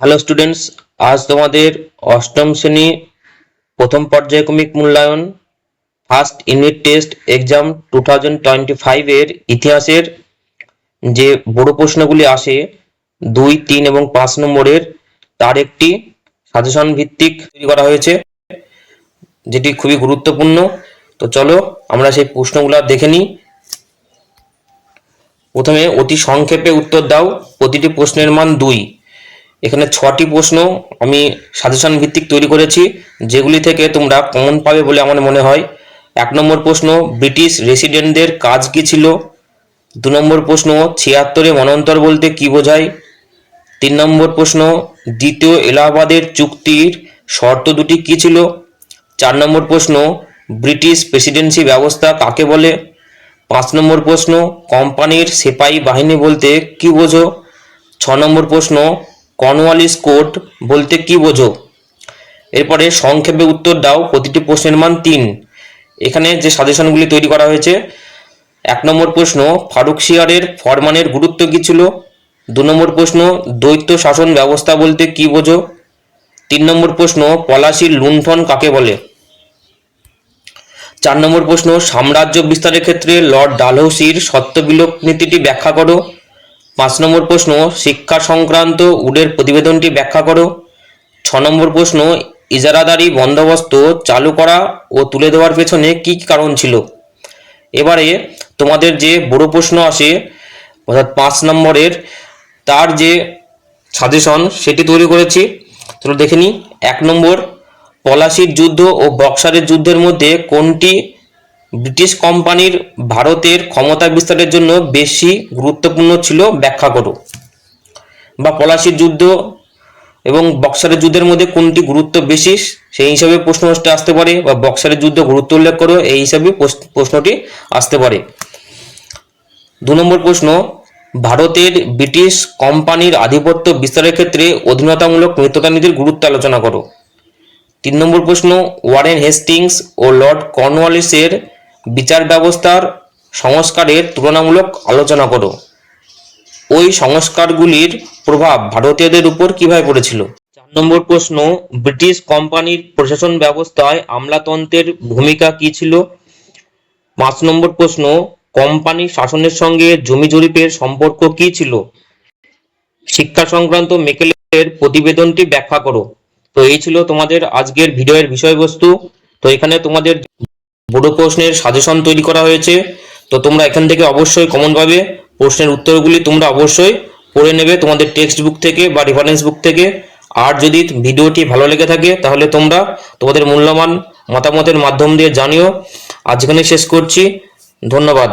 Hello students আজ তোমাদের অষ্টম শ্রেণি প্রথম পর্যায়ক্রমিক মূল্যায়ন first unit test exam two thousand twenty ফাইভের ইতিহাসের যে বড় প্রশ্নগুলি আসে, দুই, তিন এবং পাঁচ নম্বরের, তার একটি সাজেশন ভিত্তিক তৈরি করা হয়েছে, যেটি খুবই গুরুত্বপূর্ণ। তো চলো আমরা সেই প্রশ্নগুলো দেখে নিই। প্রথমে অতি সংক্ষেপে উত্তর দাও, প্রতিটি প্রশ্নের মান দুই। এখানে ছটি প্রশ্ন আমি সাজেশন ভিত্তিক তৈরি করেছি, যেগুলি থেকে তোমরা কমন পাবে বলে আমার মনে হয়। এক নম্বর প্রশ্ন, ব্রিটিশ রেসিডেন্টদের কাজ কি ছিল? দু নম্বর প্রশ্ন, ছিয়াত্তরে মনন্তর বলতে কি বোঝায়? তিন নম্বর প্রশ্ন, দ্বিতীয় এলাহাবাদের চুক্তির শর্ত দুটি কি ছিল? চার নম্বর প্রশ্ন, ব্রিটিশ প্রেসিডেন্সি ব্যবস্থা কাকে বলে? পাঁচ নম্বর প্রশ্ন, কোম্পানির সেপাই বাহিনী বলতে কি বোঝো? ছ নম্বর প্রশ্ন কর্নওয়ালিস কোর্ট বলতে কি বোঝো? এরপরে সংক্ষেপে উত্তর দাও, প্রতিটি প্রশ্নের মান তিন। এখানে যে সাজেশনগুলি তৈরি করা হয়েছে, এক নম্বর প্রশ্ন, ফারুক শিয়ারের ফরমানের গুরুত্ব কী ছিল? দু নম্বর প্রশ্ন, দ্বৈত শাসন ব্যবস্থা বলতে কি বোঝো? তিন নম্বর প্রশ্ন, পলাশির লুণ্ঠন কাকে বলে? চার নম্বর প্রশ্ন, সাম্রাজ্য বিস্তারের ক্ষেত্রে লর্ড ডালহৌসির সত্যবিলোপ নীতিটি ব্যাখ্যা করো। পাঁচ নম্বর প্রশ্ন, শিক্ষা সংক্রান্ত উডের প্রতিবেদনটি ব্যাখ্যা করো। ছ নম্বর প্রশ্ন, ইজারাদারি বন্দোবস্ত চালু করা ও তুলে দেওয়ার পেছনে কী কারণ ছিল? এবারে তোমাদের যে বড় প্রশ্ন আসে, অর্থাৎ পাঁচ নম্বরের, তার যে সাজেশন সেটি তৈরি করেছি। চলো দেখে নিই। এক নম্বর, পলাশির যুদ্ধ ও বক্সারের যুদ্ধের মধ্যে কোনটি ব্রিটিশ কোম্পানির ভারতের ক্ষমতা বিস্তারের জন্য বেশি গুরুত্বপূর্ণ ছিল ব্যাখ্যা করো বা পলাশির যুদ্ধ এবং বক্সারের যুদ্ধের মধ্যে কোনটি গুরুত্ব বেশি, সেই হিসাবে প্রশ্নটা আসতে পারে বা বক্সারের যুদ্ধ গুরুত্ব উল্লেখ করো এই হিসাবে প্রশ্ন- প্রশ্নটি আসতে পারে। দু নম্বর প্রশ্ন, ভারতের ব্রিটিশ কোম্পানির আধিপত্য বিস্তারের ক্ষেত্রে অধীনতামূলক মিত্রতা নীতির গুরুত্ব আলোচনা করো। তিন নম্বর প্রশ্ন, ওয়ারেন হেস্টিংস ও লর্ড কর্নওয়ালিসের বিচার ব্যবস্থার সংস্কারের তুলনামূলক আলোচনা করো। ওই সংস্কারগুলির প্রভাব ভারতীয়দের উপর কীভাবে পড়েছিল? চার নম্বর প্রশ্ন, ব্রিটিশ কোম্পানির প্রশাসন ব্যবস্থায় আমলাতন্ত্রের ভূমিকা কি ছিল? পাঁচ নম্বর প্রশ্ন, কোম্পানি শাসনের সঙ্গে জমি জরিপের সম্পর্ক কি ছিল? শিক্ষা সংক্রান্ত মেকেলের প্রতিবেদনটি ব্যাখ্যা করো। তো এই ছিল তোমাদের আজকের ভিডিওর বিষয়বস্তু। তো এখানে তোমাদের বড় প্রশ্নের সাজেশন তৈরি করা হয়েছে। তো তোমরা এখান থেকে অবশ্যই কমন পাবে প্রশ্নের উত্তরগুলি তোমরা অবশ্যই পড়ে নেবে তোমাদের টেক্সট বুক থেকে বা রেফারেন্স বুক থেকে। আর যদি ভিডিওটি ভালো লেগে থাকে, তাহলে তোমরা তোমাদের মূল্যবান মতামতের মাধ্যম দিয়ে জানিও। আজখানে শেষ করছি। ধন্যবাদ।